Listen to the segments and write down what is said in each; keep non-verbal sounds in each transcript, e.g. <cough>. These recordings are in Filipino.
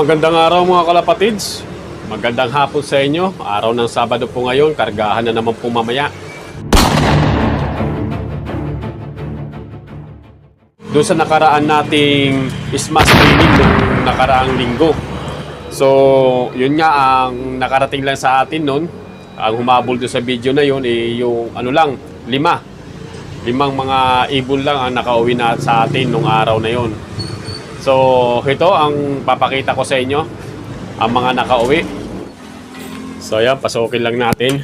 Magandang araw mga kalapatids. Magandang hapon sa inyo. Araw ng Sabado po ngayon, kargahan na naman po mamaya. Doon sa nakaraan nating smash cleaning nung nakaraang linggo. So, yun nga ang nakarating lang sa atin noon. Ang humabol doon sa video na yun, eh, yung ano lang, lima. Limang mga ibon lang ang nakauwi na sa atin nung araw na yun. So, ito ang papakita ko sa inyo. Ang mga nakauwi. So, ayan, pasukin lang natin.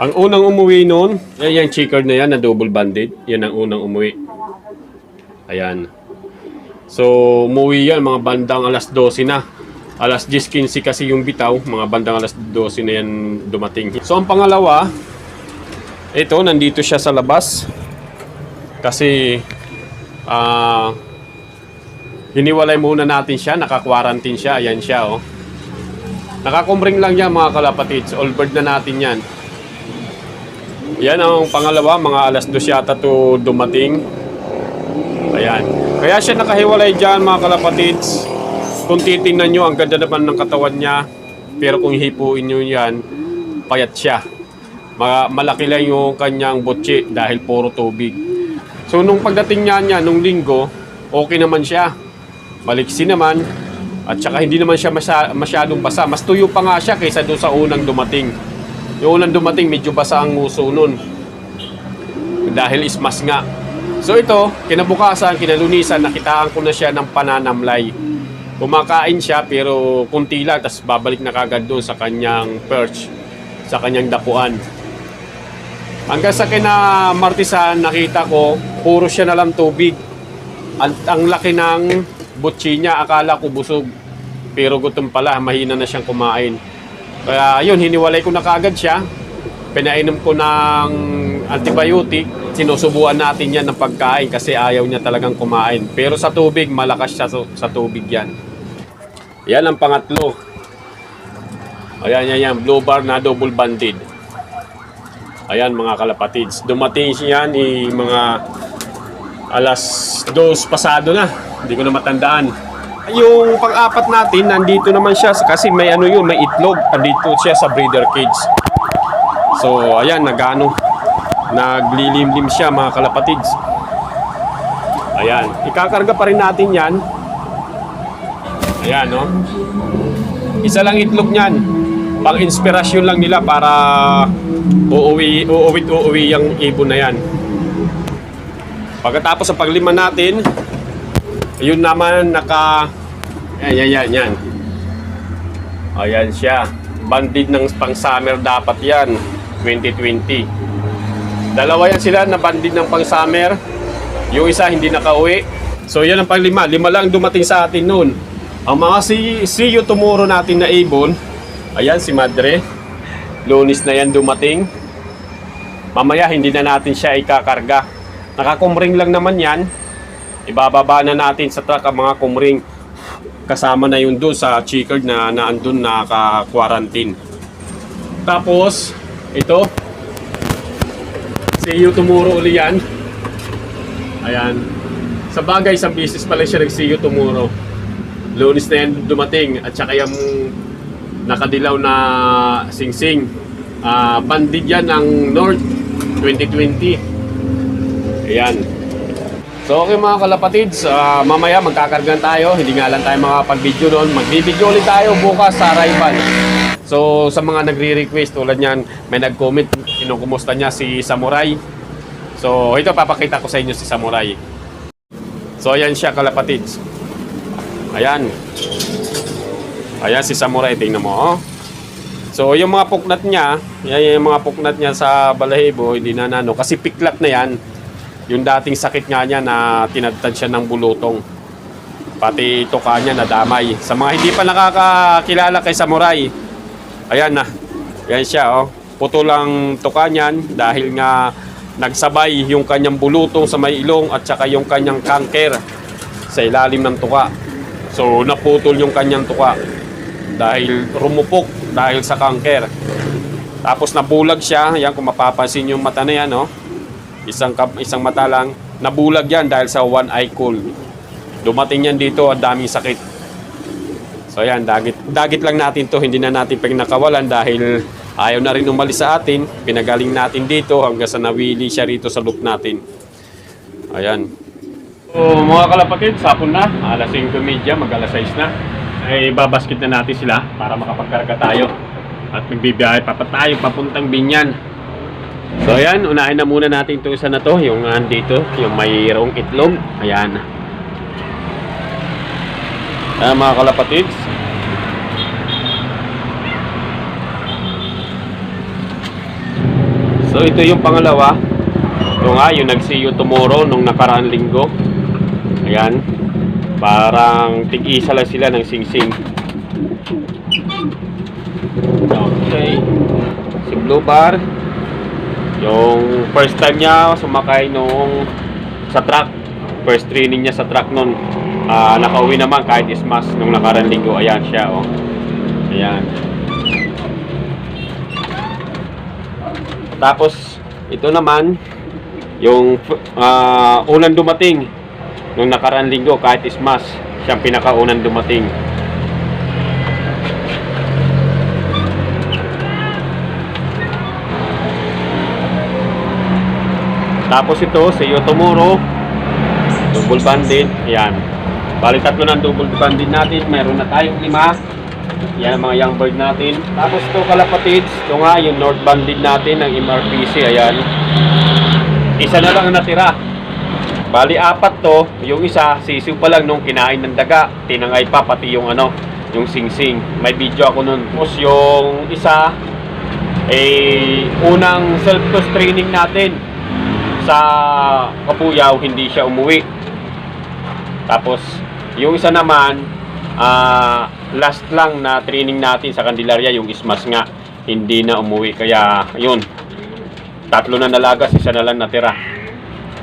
Ang unang umuwi noon, yan yung checkered na yan na double banded. Yan ang unang umuwi. Ayan. So, umuwi yan mga bandang alas 12 na. Alas 10.15 kasi yung bitaw, mga bandang alas 12 na yan dumating. So, ang pangalawa, ito, nandito siya sa labas. Kasi, ah, hiniwalay muna natin siya, naka-quarantine siya, ayan siya, oh. Nakakumring lang yan mga kalapatids, all bird na natin yan. Yan ang pangalawa, mga alas 2 yata to dumating. Ayan. Kaya siya nakahiwalay dyan mga kalapatids. Kung titingnan nyo, ang ganda naman ng katawan niya. Pero kung hipuin nyo yan, payat siya. Ma- malaki lang yung kanyang butsi dahil puro tubig. So nung pagdating niya niya, nung linggo, okay naman siya. Maliksi naman. At saka hindi naman siya masya- masyadong basa. Mas tuyo pa nga siya kaysa doon sa unang dumating. Yung unang dumating, medyo basa ang nguso nun. Dahil ismas nga. So ito, kinabukasan, kinalunisan, nakitaan ko na siya ng pananamlay. Kumakain siya pero kunti lang, tapos babalik na kagad doon sa kanyang perch, sa kanyang dapuan. Hanggang sa kina Martisan, nakita ko, puro siya na lang tubig. Ang, ang laki ng butsi niya, akala ko busog. Pero gutom pala, mahina na siyang kumain. Kaya yun, hiniwalay ko na kagad siya. Pinainom ko ng antibiotic. Sinusubuan natin yan ng pagkain kasi ayaw niya talagang kumain. Pero sa tubig, malakas siya sa, tubig yan. Yan ang pangatlo. Ayan, yan, yan. Blue bar na double banded. Ayan mga kalapatids. Dumating siya ni mga alas dos pasado na. Hindi ko na matandaan. Yung pang-apat natin, nandito naman siya kasi may ano yun, may itlog. Nandito siya sa breeder cage. So, ayan, nagano. Naglilimlim siya mga kalapatids. Ayan, ikakarga pa rin natin yan. Ayan, no? Isa lang itlog niyan. Pang inspirasyon lang nila para uuwi, uuwi, uuwi yung ibon na yan. Pagkatapos sa paglima natin, yun naman naka... Yan, yan, yan, yan. Ayan siya. Bandid ng pang summer dapat yan. 2020. Dalawa yan sila na bandid ng pang summer. Yung isa hindi nakauwi. So yan ang panglima. Lima lang dumating sa atin noon. Ang mga si see you tomorrow natin na ibon. Ayan si Madre. Lunis na yan dumating. Mamaya hindi na natin siya ikakarga. Nakakumring lang naman yan. Ibababa na natin sa truck ang mga kumring. Kasama na yun doon sa checkered na naandun naka-quarantine. Tapos, ito. See you tomorrow uli yan. Ayan. Sa bagay, isang business pala siya nag-see you tomorrow. Lunes na yan dumating. At saka yung nakadilaw na singsing. Ah, bandid yan ng North 2020. Ayan. So okay mga kalapatids, ah, mamaya magkakargan tayo. Hindi nga lang tayo makapag-video doon. Magbibideo ulit tayo bukas sa arrival. So sa mga nagre-request tulad niyan, may nag-comment, kinukumusta niya si Samurai. So ito papakita ko sa inyo si Samurai. So ayan siya kalapatids. Ayan. Ayan si Samurai, tingnan mo. Oh. So yung mga puknat niya, yan yung mga puknat niya sa balahibo, hindi na nano. Kasi piklat na yan. Yung dating sakit nga niya na tinadtad siya ng bulutong. Pati tuka niya nadamay. Sa mga hindi pa nakakakilala kay Samurai, ayan na. Yan siya, oh. Puto lang tuka niyan dahil nga nagsabay yung kanyang bulutong sa may ilong at saka yung kanyang kanker sa ilalim ng tuka. So naputol yung kanyang tuka dahil rumupok dahil sa kanker. Tapos nabulag siya, yan kung mapapansin yung mata na yan, no? Isang, kap- isang mata lang, nabulag yan dahil sa one eye cold. Dumating yan dito, ang daming sakit. So ayan, dagit, dagit lang natin to. Hindi na natin pag nakawalan dahil ayaw na rin umalis sa atin. Pinagaling natin dito hanggang sa nawili siya rito sa loop natin. Ayan. So mga kalapatid, sapon na. Alas 5.30, mag alas 6 na. Ay babasket na natin sila para makapagkarga tayo. At magbibiyahe pa pa papuntang Binyan. So ayan, unahin na muna natin itong isa na to, yung andito, yung mayroong itlog. Ayan. Ayan mga kalapatids. So ito yung pangalawa. Ito nga, yung nag-see you tomorrow nung nakaraan linggo. Ayan. Parang tig-isa lang sila ng sing-sing. Okay. Si Blue Bar. Yung first time niya sumakay nung sa truck. First training niya sa truck nun. Ah, nakauwi naman kahit ismas nung nakaraan linggo. Ayan siya, oh. Ayan. Tapos, ito naman, yung ah, unang dumating nung nakaraan linggo kahit ismas. Siyang pinakaunang dumating. Tapos ito, si Yotomuro, double banded, yan. Bali tatlo ng double banded natin, meron na tayong lima. Yan ang mga young bird natin. Tapos ito kalapatids, ito nga yung north banded natin ng MRPC, ayan. Isa na lang ang natira. Bali apat to, yung isa, sisiw pa lang nung kinain ng daga, tinangay pa pati yung ano, yung sing-sing. May video ako nun. Tapos yung isa, eh, unang self-test training natin sa Kapuyaw, hindi siya umuwi. Tapos, yung isa naman, ah, last lang na training natin sa Candelaria, yung ismas nga, hindi na umuwi. Kaya, yun, tatlo na nalagas, isa na lang natira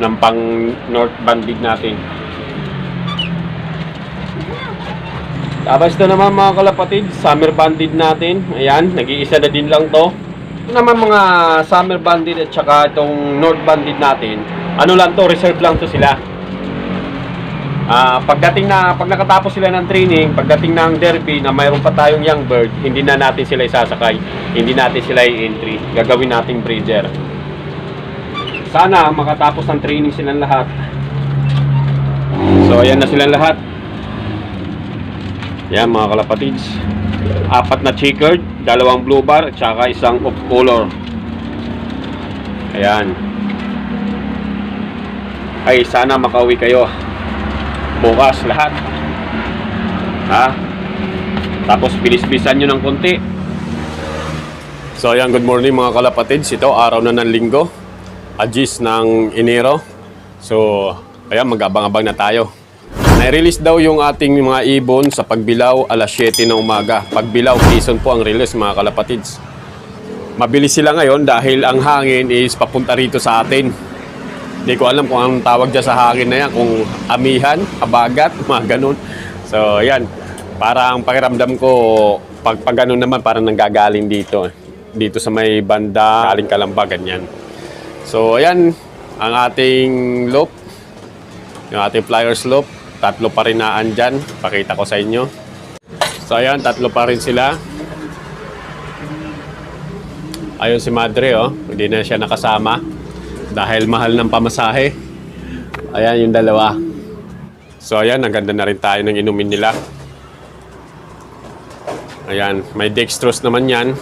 ng pang North Bandit natin. Tapos ito naman mga kalapatid, summer bandit natin. Ayan, nag-iisa na din lang to. Ito naman mga summer bandit at saka itong north bandit natin. Ano lang to, reserve lang to sila. Ah, pagdating na pag nakatapos sila ng training, pagdating ng derby na mayroon pa tayong young bird, hindi na natin sila isasakay. Hindi natin sila i-entry. Gagawin nating breeder. Sana makatapos ng training silang lahat. So ayan na silang lahat. Yan mga kalapatids. Apat na checkered, dalawang blue bar, at saka isang off color. Ayan. Ay, sana makauwi kayo. Bukas lahat. Ha? Tapos bilis-bilisan nyo ng konti. So ayan, good morning mga kalapatids. Ito, araw na ng linggo. Agis ng Enero. So, ayan, mag-abang-abang na tayo. Na-release daw yung ating mga ibon sa pagbilaw alas 7 ng umaga. Pagbilaw season po ang release mga kalapatids. Mabilis sila ngayon dahil ang hangin is papunta rito sa atin. Hindi ko alam kung anong tawag dyan sa hangin na yan. Kung amihan, abagat, <laughs> mga ganun. So, ayan. Parang pakiramdam ko, pag, pag ganun naman, parang nanggagaling dito. Dito sa may banda, galing kalamba, ganyan. So, ayan. Ang ating loop. Yung ating flyers loop. Tatlo pa rin na andyan. Pakita ko sa inyo. So, ayan. Tatlo pa rin sila. Ayun si Madre, oh. Hindi na siya nakasama. Dahil mahal ng pamasahe. Ayan yung dalawa. So, ayan. Ang ganda na rin tayo ng inumin nila. Ayan. May dextrose naman yan.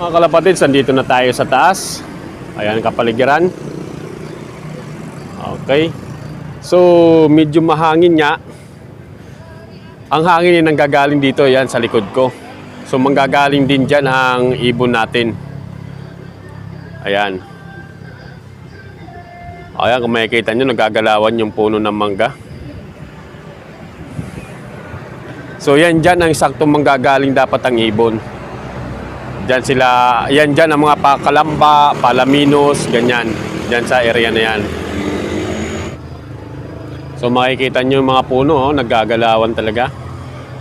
Mga kalapatids, andito na tayo sa taas. Ayan, kapaligiran. Okay. So, medyo mahangin nga. Ang hangin ay nanggagaling dito, yan, sa likod ko. So, manggagaling din dyan ang ibon natin. Ayan. Ayan, kung makikita nyo, nagagalawan yung puno ng mangga. So, yan dyan ang saktong manggagaling dapat ang ibon. Diyan sila, yan dyan ang mga pakalamba, palaminos, ganyan. Diyan sa area na yan. So makikita nyo yung mga puno, oh, naggagalawan talaga.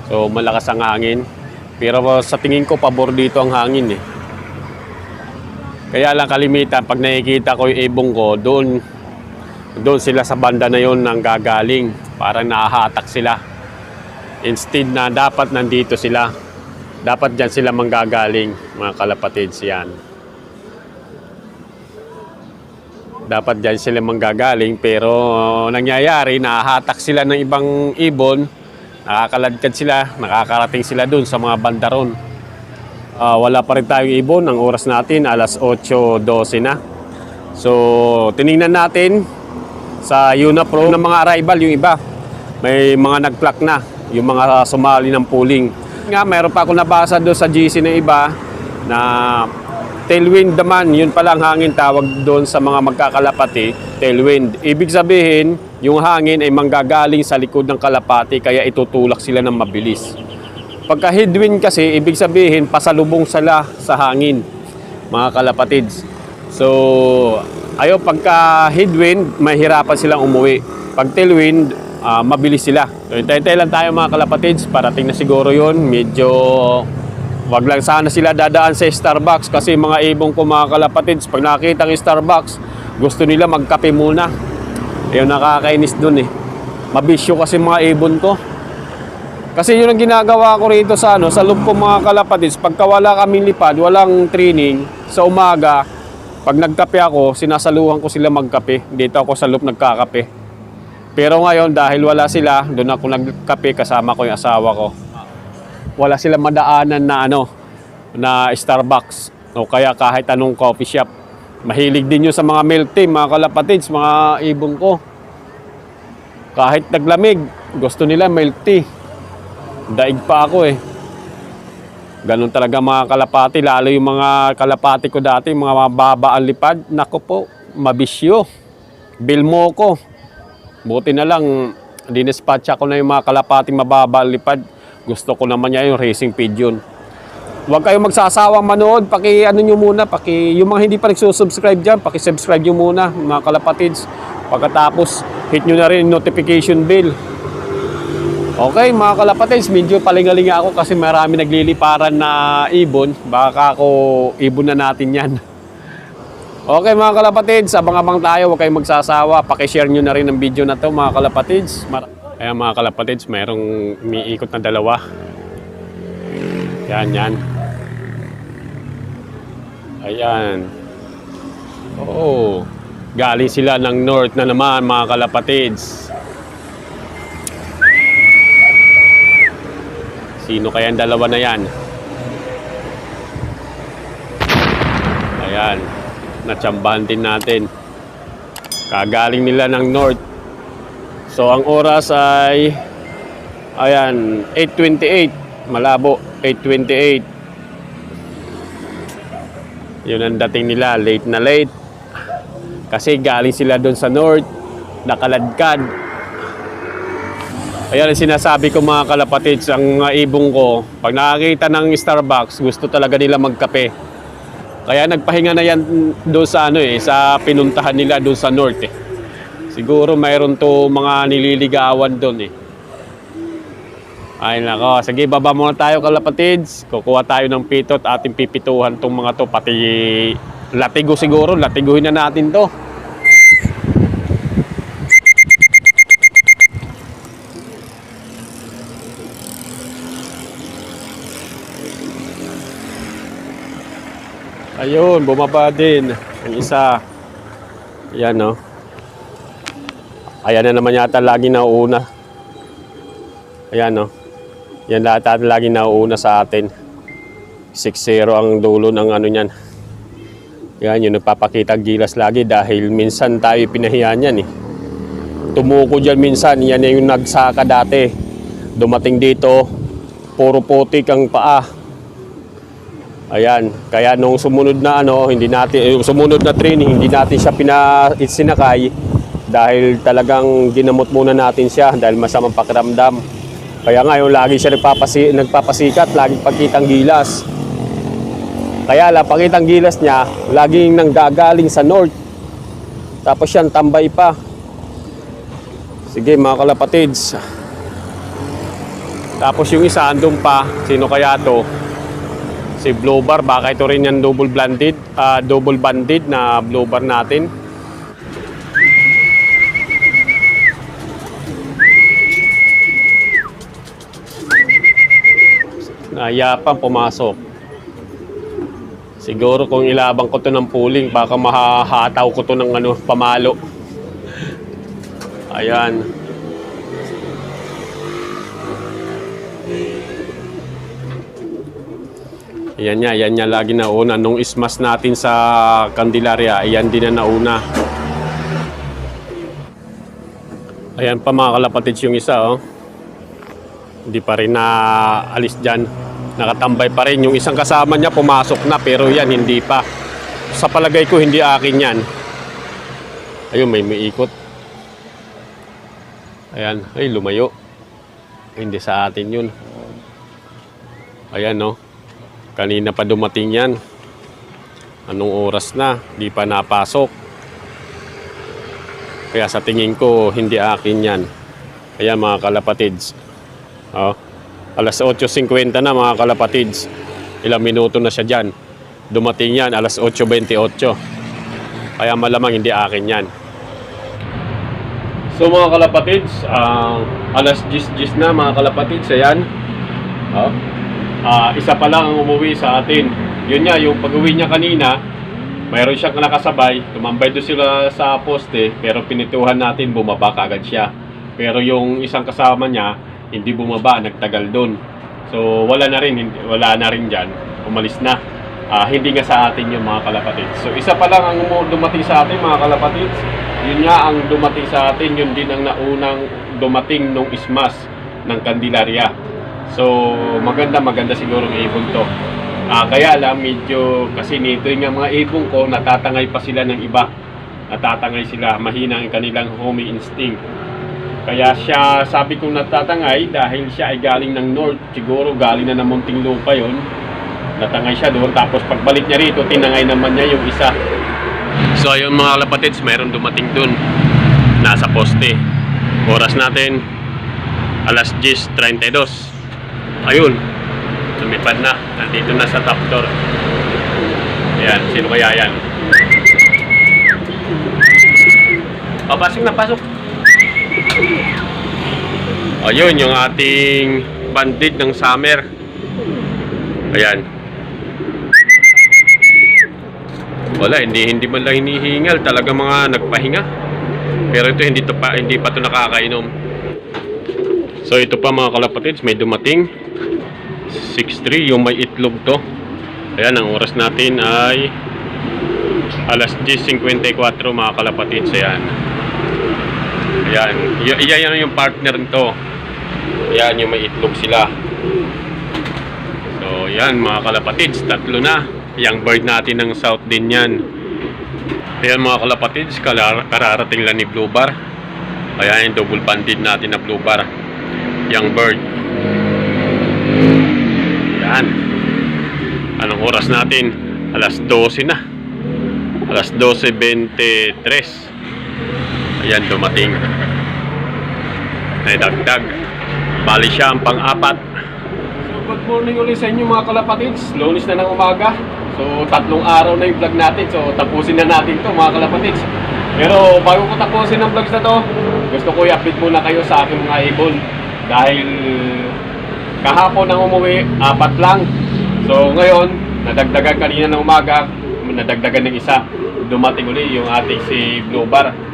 So malakas ang hangin. Pero sa tingin ko, pabor dito ang hangin eh. Kaya lang kalimitan, pag nakikita ko yung ibong ko, doon, doon sila sa banda na yon nang gagaling. Parang nahahatak sila. Instead na dapat nandito sila. Dapat dyan sila manggagaling, mga kalapatids yan. Dapat dyan sila manggagaling pero nangyayari, nahahatak sila ng ibang ibon, nakakaladkad sila, nakakarating sila dun sa mga bandaron. Ah, wala pa rin tayong ibon. Ang oras natin, alas 8.12 na. So, tiningnan natin sa Unapro ng mga arrival, yung iba. May mga nag-clock na, yung mga sumali ng pooling. Nga, mayroon pa ako nabasa doon sa GC ng iba na tailwind naman, yun palang hangin tawag doon sa mga magkakalapati, tailwind. Ibig sabihin, yung hangin ay manggagaling sa likod ng kalapati kaya itutulak sila ng mabilis. Pagka headwind kasi, ibig sabihin, pasalubong sila sa hangin, mga kalapatids. So, ayo pagka headwind, mahirapan silang umuwi. Pag tailwind, ah, mabilis sila. So, hintay lang tayo mga kalapatids, parating na siguro yon Medyo, wag lang sana sila dadaan sa Starbucks kasi mga ibong ko mga kalapatids, pag nakita ng Starbucks, gusto nila magkape muna. Ayun, nakakainis dun eh. Mabisyo kasi mga ibon ko. Kasi yun ang ginagawa ko rito sa ano, sa loob ko mga kalapatids, pagka wala kaming lipad, walang training, sa umaga, pag nagkape ako, sinasaluhan ko sila magkape. Dito ako sa loob nagkakape. Pero ngayon, dahil wala sila, doon ako nagkape kasama ko yung asawa ko. Wala sila madaanan na ano, na Starbucks. O kaya kahit anong coffee shop. Mahilig din yun sa mga milk tea, mga kalapatids, mga ibon ko. Kahit naglamig, gusto nila milk tea. Daig pa ako eh. Ganun talaga mga kalapati, lalo yung mga kalapati ko dati, mga mababa ang lipad. Nako po, mabisyo. Bilmo ko. Buti na lang, dinispatcha ko na yung mga kalapati mababa ang lipad. Gusto ko naman niya yung racing pigeon. Huwag kayong magsasawang manood, paki ano nyo muna, paki, yung mga hindi pa nagsusubscribe dyan, paki-subscribe nyo muna, mga kalapatids. Pagkatapos, hit nyo na rin notification bell. Okay, mga kalapatids, medyo palingalinga ako kasi marami nagliliparan na ibon. Baka ako ibon na natin yan. <laughs> Okay mga kalapatids, abang-abang tayo, huwag kayong magsasawa. Pakishare nyo na rin ang video na to mga kalapatids. Mar- Kaya mga kalapatids, mayroong umiikot na dalawa. Yan, yan. Ayan. Oo. Galing sila ng north na naman mga kalapatids. Sino kaya ang dalawa na yan? Ayan. Natsambahan din natin. Kagaling nila ng north. So, ang oras ay... Ayan, 8.28. Malabo, 8.28. Yun ang dating nila, late na late. Kasi galing sila doon sa north, nakaladkad. Ayan ang sinasabi ko mga kalapatids, ang ibong ko, pag nakakita ng Starbucks, gusto talaga nila magkape. Kaya nagpahinga na yan doon sa ano eh, sa pinuntahan nila doon sa north eh. Siguro mayroon to mga nililigawan doon eh. Ay nako, sige baba muna tayo kalapatids. Kukuha tayo ng pitot ating pipituhan tong mga to pati latigo siguro, latiguhin na natin to. Ayun, bumaba din. Ang isa. Ayan, no. Ayan na naman yata lagi nauuna. Ayan, no. Yan lahat at lagi nauuna sa atin. 6-0 ang dulo ng ano niyan. Yan, yung nagpapakita gilas lagi dahil minsan tayo pinahiya niyan eh. Tumuko dyan minsan, yan yung nagsaka dati. Dumating dito, puro putik ang paa. Ayan, kaya nung sumunod na ano, hindi natin eh, sumunod na training, hindi natin siya pina sinakay dahil talagang ginamot muna natin siya dahil masamang pakiramdam. Kaya ngayon lagi siya nagpapasi, nagpapasikat, laging pagkitang gilas. Kaya lang, pagkitang gilas niya, laging nanggagaling sa north. Tapos yan, tambay pa. Sige mga kalapatids. Tapos yung isa andun pa, sino kaya to? Si Blue Bar, baka ito rin yung double blended, ah, double banded na Blue Bar natin. Nayapang pumasok. Siguro kung ilabang ko to ng puling, baka mahahataw ko to ng ano, pamalo. Ayan. Yan niya, yan niya lagi nauna. Nung ismas natin sa Candelaria, yan din na nauna. Ayan pa mga kalapatids yung isa, oh. Hindi pa rin na alis dyan. Nakatambay pa rin. Yung isang kasama niya pumasok na, pero yan, hindi pa. Sa palagay ko, hindi akin yan. Ayun, may umiikot. Ayan, ay lumayo. Hindi sa atin yun. Ayan, no. Kanina pa dumating yan. Anong oras na? Di pa napasok. Kaya sa tingin ko, hindi akin yan. Ayan mga kalapatids. Oh, alas 8.50 na mga kalapatids. Ilang minuto na siya dyan. Dumating yan, alas 8.28. Kaya malamang hindi akin yan. So mga kalapatids, ah, alas 10.10 na mga kalapatids. Ayan. Oh. Ah, isa pa lang ang umuwi sa atin. Yun nga, yung pag-uwi niya kanina, mayroon siyang nakasabay. Tumambay doon sila sa poste, pero pinituhan natin, bumaba kagad siya. Pero yung isang kasama niya, hindi bumaba, nagtagal doon. So wala na rin, wala na rin dyan. Umalis na. Ah, hindi nga sa atin yung mga kalapatids. So isa pa lang ang dumating sa atin mga kalapatids. Yun nga ang dumating sa atin, yun din ang naunang dumating nung ismas ng Candelaria. So maganda maganda siguro ng ibon to. Ah, kaya lang medyo kasi nito yung mga ibon ko natatangay pa sila ng iba. Natatangay sila, mahina ang kanilang homey instinct. Kaya siya sabi kong natatangay dahil siya ay galing ng north, siguro galing na ng munting lupa yon. Natangay siya doon tapos pagbalik niya rito tinangay naman niya yung isa. So ayun mga kalapatids, mayroon dumating doon. Nasa poste. Oras natin alas 10.32. Ayun, lumipad na. Nandito na sa top door. Ayan, sino kaya yan? O, pasok na, pasok. Ayun, yung ating bandit ng summer. Ayan. Wala, hindi hindi man lang hinihingal, talaga mga nagpahinga. Pero ito hindi to pa hindi pa to nakakainom. So ito pa mga kalapatids, may dumating 6.3 yung may itlog to. Ayan, ang oras natin ay alas 10.54 mga kalapatids. Ayan. Ayan. Y- yan yung partner nito. Ayan, yung may itlog sila. So, yan mga kalapatids. Tatlo na. Yung bird natin ng south din yan. Ayan mga kalapatids. Kararating lang ni Blue Bar. Ayan yung double banded natin na Blue Bar. Young bird. Yan. Anong oras natin? Alas 12 na. Alas 12.23. Ayan, dumating. Naidagdag. Bali siya ang pang-apat. So, good morning ulit sa inyo mga kalapatids. Lunes na ng umaga. So, tatlong araw na yung vlog natin. So, tapusin na natin to mga kalapatids. Pero bago ko tapusin ang vlogs na to, gusto ko i-update muna kayo sa aking mga ibon. Dahil kahapon ang umuwi, apat lang. So ngayon, nadagdagan kanina ng umaga, nadagdagan ng isa. Dumating uli yung ating si Blue Bar.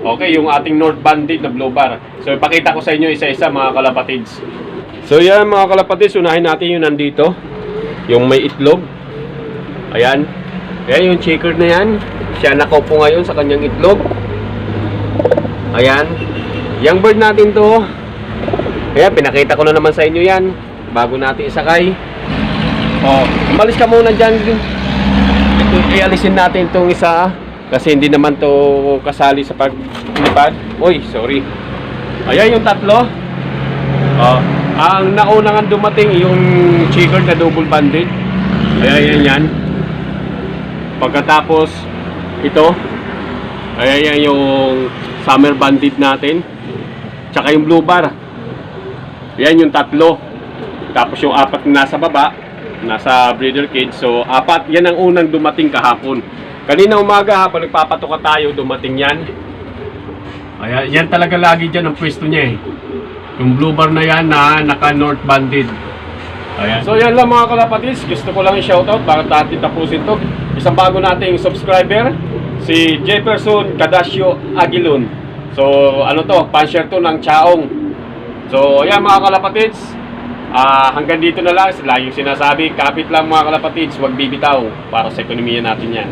Okay, yung ating North Bandit na Blue Bar. So ipakita ko sa inyo isa-isa mga kalapatids. So yan mga kalapatids, unahin natin yung nandito. Yung may itlog. Ayan. Ayan yung checker na yan. Siya nakaupo ngayon sa kanyang itlog. Ayan. Yung bird natin to, kaya pinakita ko na naman sa inyo yan bago natin isakay. Oh, umalis ka muna dyan. Ito, ialisin natin itong isa kasi hindi naman to kasali sa paglipad. Uy, sorry. Ayan yung tatlo. Oh, ang naunang dumating yung checkered na double banded. Ayan yan yan. Pagkatapos ito, ayan yan yung summer bandit natin. Tsaka yung blue bar. Yan yung tatlo. Tapos yung apat na nasa baba, nasa breeder cage. So, apat, yan ang unang dumating kahapon. Kanina umaga, habang nagpapatuka tayo, dumating yan. Ayan, yan talaga lagi dyan ang pwesto niya eh. Yung blue bar na yan na naka north banded. Ayan. So yan lang mga kalapatids, gusto ko lang i-shoutout bakit natin tapusin to. Isang bago nating subscriber, si Jefferson Cadasio Aguilon. So ano to, pan-share to ng Chaong. So yan mga kalapatids, ah hanggang dito na lang, laging sinasabi, kapit lang mga kalapatids, huwag bibitaw para sa ekonomiya natin yan.